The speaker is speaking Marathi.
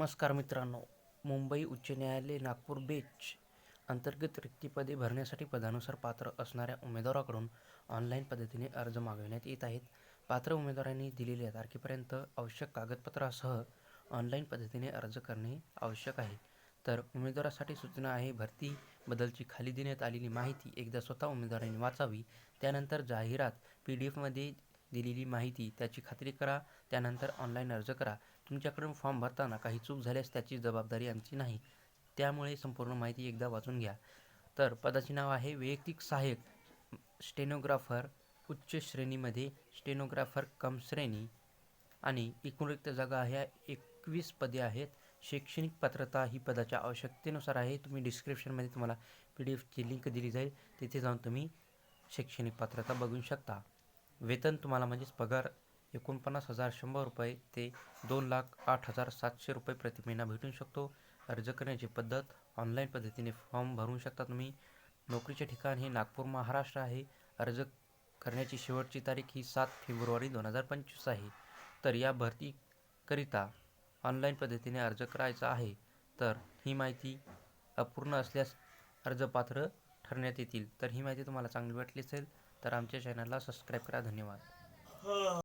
नमस्कार मित्रांनो. मुंबई उच्च न्यायालय नागपूर बेच अंतर्गत रिक्तीपदे भरण्यासाठी पदानुसार पात्र असणाऱ्या उमेदवाराकडून ऑनलाईन पद्धतीने अर्ज मागविण्यात येत आहेत. पात्र उमेदवारांनी दिलेल्या तारखेपर्यंत आवश्यक कागदपत्रासह ऑनलाईन पद्धतीने अर्ज करणे आवश्यक आहे. तर उमेदवारासाठी सूचना आहे भरती बदलची खाली देण्यात आलेली माहिती एकदा स्वतः उमेदवारांनी वाचावी त्यानंतर जाहिरात पी डी एफमध्ये दिलेली माहिती त्याची खात्री करा त्यानंतर ऑनलाईन अर्ज करा. तुमच्याकडून फॉर्म भरताना काही चूक झाल्यास त्याची जबाबदारी आमची नाही. त्यामुळे संपूर्ण माहिती एकदा वाचून घ्या. तर पदाचे नाव आहे वैयक्तिक सहाय्यक. स्टेनोग्राफर उच्च श्रेणीमध्ये स्टेनोग्राफर कम श्रेणी. आणि एकूण रिक्त जागा ह्या एकवीस पदे आहेत. शैक्षणिक पात्रता ही पदाच्या आवश्यकतेनुसार आहे. तुम्ही डिस्क्रिप्शनमध्ये तुम्हाला पी डी एफची लिंक दिली जाईल. तिथे जाऊन तुम्ही शैक्षणिक पात्रता बघू शकता. वेतन तुम्हाला म्हणजेच पगार एकोणपन्नास हजार शंभर रुपये ते दोन लाख आठ हजार सातशे रुपये प्रति महिना भेटू शकतो. अर्ज करण्याची पद्धत ऑनलाईन पद्धतीने फॉर्म भरू शकता तुम्ही. नोकरीचे ठिकाण हे नागपूर महाराष्ट्र आहे. अर्ज करण्याची शेवटची तारीख ही सात फेब्रुवारी दोन हजार पंचवीस आहे. तर या भरतीकरिता ऑनलाईन पद्धतीने अर्ज करायचा आहे. तर ही माहिती अपूर्ण असल्यास अर्ज पात्र ठरण्यात येतील. तर ही माहिती तुम्हाला चांगली वाटली असेल तर आमच्या चॅनलला सबस्क्राईब करा. धन्यवाद.